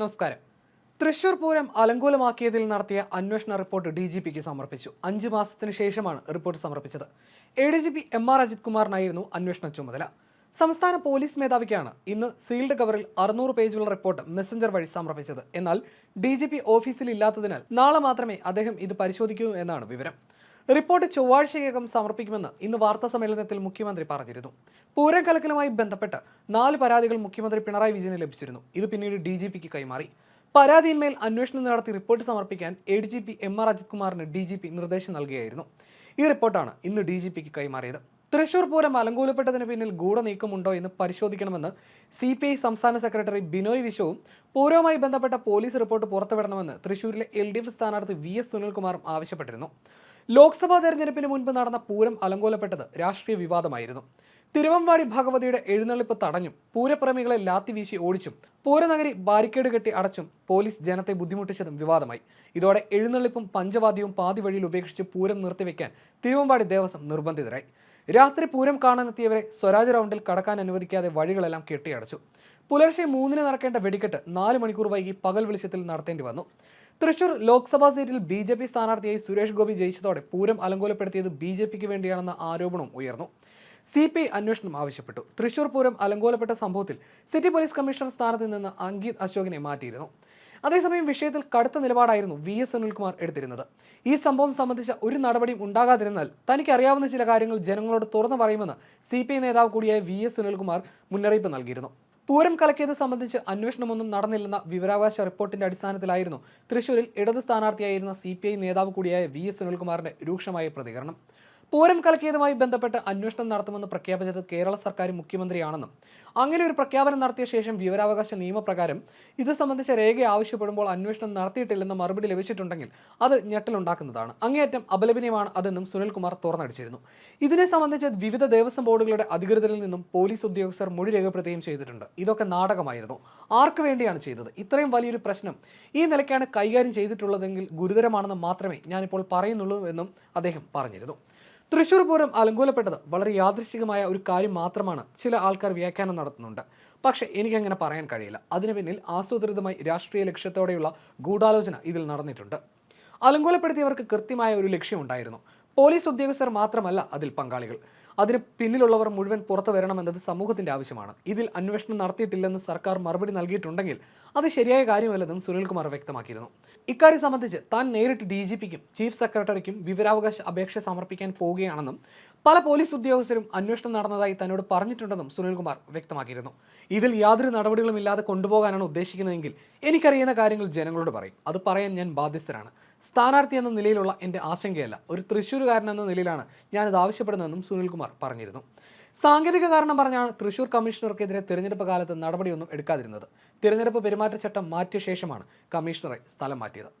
നമസ്കാരം. തൃശൂർ പൂരം അലങ്കോലമാക്കിയതിൽ നടത്തിയ അന്വേഷണ റിപ്പോർട്ട് ഡി ജി പിക്ക് സമർപ്പിച്ചു. അഞ്ച് മാസത്തിന് ശേഷമാണ് റിപ്പോർട്ട് സമർപ്പിച്ചത്. A D G P M R Ajith കുമാറിനായിരുന്നു അന്വേഷണ ചുമതല. സംസ്ഥാന പോലീസ് മേധാവിക്കാണ് ഇന്ന് സീൽഡ് കവറിൽ അറുന്നൂറ് പേജുള്ള റിപ്പോർട്ട് മെസ്സഞ്ചർ വഴി സമർപ്പിച്ചത്. എന്നാൽ ഡി ജി പി ഓഫീസിൽ ഇല്ലാത്തതിനാൽ നാളെ മാത്രമേ അദ്ദേഹം ഇത് പരിശോധിക്കൂ എന്നാണ് വിവരം. റിപ്പോർട്ട് ചൊവ്വാഴ്ചയ്ക്കകം സമർപ്പിക്കുമെന്ന് ഇന്ന് വാർത്താ സമ്മേളനത്തിൽ മുഖ്യമന്ത്രി പറഞ്ഞിരുന്നു. പൂരം കലക്കലുമായി ബന്ധപ്പെട്ട് നാല് പരാതികൾ മുഖ്യമന്ത്രി പിണറായി വിജയന് ലഭിച്ചിരുന്നു. ഇത് പിന്നീട് ഡി ജി പിക്ക് കൈമാറി. പരാതിയിന്മേൽ അന്വേഷണം നടത്തി റിപ്പോർട്ട് സമർപ്പിക്കാൻ A D G P M R Ajith കുമാറിന് ഡി ജി പി നിർദ്ദേശം നൽകുകയായിരുന്നു ഈ റിപ്പോർട്ടാണ് ഇന്ന് ഡി ജി പിക്ക് കൈമാറിയത്. തൃശൂർ പൂരം അലങ്കൂലപ്പെട്ടതിന് പിന്നിൽ ഗൂഢനീക്കമുണ്ടോ എന്ന് പരിശോധിക്കണമെന്ന് സി പി ഐ സംസ്ഥാന സെക്രട്ടറി ബിനോയ് വിശ്വവും പൂരവുമായി ബന്ധപ്പെട്ട പോലീസ് റിപ്പോർട്ട് പുറത്തുവിടണമെന്ന് തൃശൂരിലെ എൽ ഡി എഫ് സ്ഥാനാർത്ഥി വി എസ് സുനിൽകുമാറും ആവശ്യപ്പെട്ടിരുന്നു. ലോക്സഭാ തെരഞ്ഞെടുപ്പിന് മുൻപ് നടന്ന പൂരം അലങ്കോലപ്പെട്ടത് രാഷ്ട്രീയ വിവാദമായിരുന്നു. തിരുവമ്പാടി ഭഗവതിയുടെ എഴുന്നള്ളിപ്പ് തടഞ്ഞും പൂരപ്രേമികളെ ലാത്തി വീശി ഓടിച്ചും പൂരനഗരി ബാരിക്കേഡ് കെട്ടി അടച്ചും പോലീസ് ജനത്തെ ബുദ്ധിമുട്ടിച്ചതും വിവാദമായി. ഇതോടെ എഴുന്നള്ളിപ്പും പഞ്ചവാദ്യവും പാതി വഴിയിൽ ഉപേക്ഷിച്ച് പൂരം നിർത്തിവെക്കാൻ തിരുവമ്പാടി ദേവസ്വം നിർബന്ധിതരായി. രാത്രി പൂരം കാണാനെത്തിയവരെ സ്വരാജ് റൗണ്ടിൽ കടക്കാൻ അനുവദിക്കാതെ വഴികളെല്ലാം കെട്ടിയടച്ചു. പുലർച്ചെ മൂന്നിന് നടക്കേണ്ട വെടിക്കെട്ട് നാല് മണിക്കൂർ വൈകി പകൽ വെളിച്ചത്തിൽ നടത്തേണ്ടി വന്നു. തൃശൂർ ലോക്സഭാ സീറ്റിൽ ബി ജെ പി സ്ഥാനാർത്ഥിയായി സുരേഷ് ഗോപി ജയിച്ചതോടെ പൂരം അലങ്കോലപ്പെടുത്തിയത് ബി ജെ പിക്ക് വേണ്ടിയാണെന്ന ആരോപണവും ഉയർന്നു. സി പി ഐ അന്വേഷണം ആവശ്യപ്പെട്ടു. തൃശൂർ പൂരം അലങ്കോലപ്പെട്ട സംഭവത്തിൽ സിറ്റി പോലീസ് കമ്മീഷണർ സ്ഥാനത്ത് നിന്ന് അങ്കിത് അശോകിനെ മാറ്റിയിരുന്നു. അതേസമയം വിഷയത്തിൽ കടുത്ത നിലപാടായിരുന്നു വി എസ് സുനിൽകുമാർ എടുത്തിരുന്നത്. ഈ സംഭവം സംബന്ധിച്ച ഒരു നടപടിയും ഉണ്ടാകാതിരുന്നാൽ തനിക്ക് അറിയാവുന്ന ചില കാര്യങ്ങൾ ജനങ്ങളോട് തുറന്നു പറയുമെന്ന് സി പി ഐ നേതാവ് കൂടിയായ വി എസ് സുനിൽകുമാർ മുന്നറിയിപ്പ് നൽകിയിരുന്നു. പൂരം കലക്കിയത് സംബന്ധിച്ച് അന്വേഷണമൊന്നും നടന്നില്ലെന്ന വിവരാവകാശ റിപ്പോർട്ടിന്റെ അടിസ്ഥാനത്തിലായിരുന്നു തൃശൂരിൽ ഇടത് സ്ഥാനാർത്ഥിയായിരുന്ന സി പി ഐ നേതാവ് കൂടിയായ വി എസ് സുനിൽകുമാറിന്റെ രൂക്ഷമായ പ്രതികരണം. പൂരം കലക്കിയതുമായി ബന്ധപ്പെട്ട് അന്വേഷണം നടത്തുമെന്ന് പ്രഖ്യാപിച്ചത് കേരള സർക്കാർ മുഖ്യമന്ത്രിയാണെന്നും അങ്ങനെ ഒരു പ്രഖ്യാപനം നടത്തിയ ശേഷം വിവരാവകാശ നിയമപ്രകാരം ഇത് സംബന്ധിച്ച രേഖ ആവശ്യപ്പെടുമ്പോൾ അന്വേഷണം നടത്തിയിട്ടില്ലെന്ന് മറുപടി ലഭിച്ചിട്ടുണ്ടെങ്കിൽ അത് ഞെട്ടലുണ്ടാക്കുന്നതാണ്. അങ്ങേയറ്റം അപലപനീയമാണ് അതെന്നും സുനിൽകുമാർ തുറന്നടിച്ചിരുന്നു. ഇതിനെ സംബന്ധിച്ച് വിവിധ ദേവസ്വം ബോർഡുകളുടെ അധികൃതരിൽ നിന്നും പോലീസ് ഉദ്യോഗസ്ഥർ മൊഴി രേഖപ്പെടുത്തുകയും ചെയ്തിട്ടുണ്ട്. ഇതൊക്കെ നാടകമായിരുന്നു. ആർക്ക് വേണ്ടിയാണ് ചെയ്തത്? ഇത്രയും വലിയൊരു പ്രശ്നം ഈ നിലയ്ക്കാണ് കൈകാര്യം ചെയ്തിട്ടുള്ളതെങ്കിൽ ഗുരുതരമാണെന്ന് മാത്രമേ ഞാനിപ്പോൾ പറയുന്നുള്ളൂ എന്നും അദ്ദേഹം പറഞ്ഞിരുന്നു. തൃശൂർ പൂരം അലങ്കൂലപ്പെട്ടത് വളരെ യാദൃശികമായ ഒരു കാര്യം മാത്രമാണ് ചില ആൾക്കാർ വ്യാഖ്യാനം നടത്തുന്നുണ്ട്. പക്ഷേ എനിക്കങ്ങനെ പറയാൻ കഴിയില്ല. അതിനു പിന്നിൽ ആസൂത്രിതമായി രാഷ്ട്രീയ ലക്ഷ്യത്തോടെയുള്ള ഗൂഢാലോചന ഇതിൽ നടന്നിട്ടുണ്ട്. അലങ്കോലപ്പെടുത്തിയവർക്ക് കൃത്യമായ ഒരു ലക്ഷ്യമുണ്ടായിരുന്നു. പോലീസ് ഉദ്യോഗസ്ഥർ മാത്രമല്ല അതിൽ പങ്കാളികൾ. അതിന് പിന്നിലുള്ളവർ മുഴുവൻ പുറത്തു വരണമെന്നത് സമൂഹത്തിന്റെ ആവശ്യമാണ്. ഇതിൽ അന്വേഷണം നടത്തിയിട്ടില്ലെന്ന് സർക്കാർ മറുപടി നൽകിയിട്ടുണ്ടെങ്കിൽ അത് ശരിയായ കാര്യമല്ലെന്നും സുനിൽകുമാർ വ്യക്തമാക്കിയിരുന്നു. ഇക്കാര്യം സംബന്ധിച്ച് താൻ നേരിട്ട് ഡി ജി പിക്കും ചീഫ് സെക്രട്ടറിക്കും വിവരാവകാശ അപേക്ഷ സമർപ്പിക്കാൻ പോവുകയാണെന്നും പല പോലീസ് ഉദ്യോഗസ്ഥരും അന്വേഷണം നടന്നതായി തന്നോട് പറഞ്ഞിട്ടുണ്ടെന്നും സുനിൽകുമാർ വ്യക്തമാക്കിയിരുന്നു. ഇതിൽ യാതൊരു നടപടികളും ഇല്ലാതെ കൊണ്ടുപോകാനാണ് ഉദ്ദേശിക്കുന്നതെങ്കിൽ എനിക്കറിയുന്ന കാര്യങ്ങൾ ജനങ്ങളോട് പറയും. അത് പറയാൻ ഞാൻ ബാധ്യസ്ഥരാണ് സ്ഥാനാർത്ഥി എന്ന നിലയിലുള്ള എന്റെ ആശങ്കയല്ല. ഒരു തൃശ്ശൂരുകാരൻ എന്ന നിലയിലാണ് ഞാനിത് ആവശ്യപ്പെടുന്നതെന്നും സുനിൽകുമാർ പറഞ്ഞിരുന്നു. സാങ്കേതിക കാരണം പറഞ്ഞാണ് തൃശൂർ കമ്മീഷണർക്കെതിരെ തിരഞ്ഞെടുപ്പ് കാലത്ത് നടപടിയൊന്നും എടുക്കാതിരുന്നത്. തിരഞ്ഞെടുപ്പ് പെരുമാറ്റച്ചട്ടം മാറ്റിയ ശേഷമാണ് കമ്മീഷണറെ സ്ഥലം മാറ്റിയത്.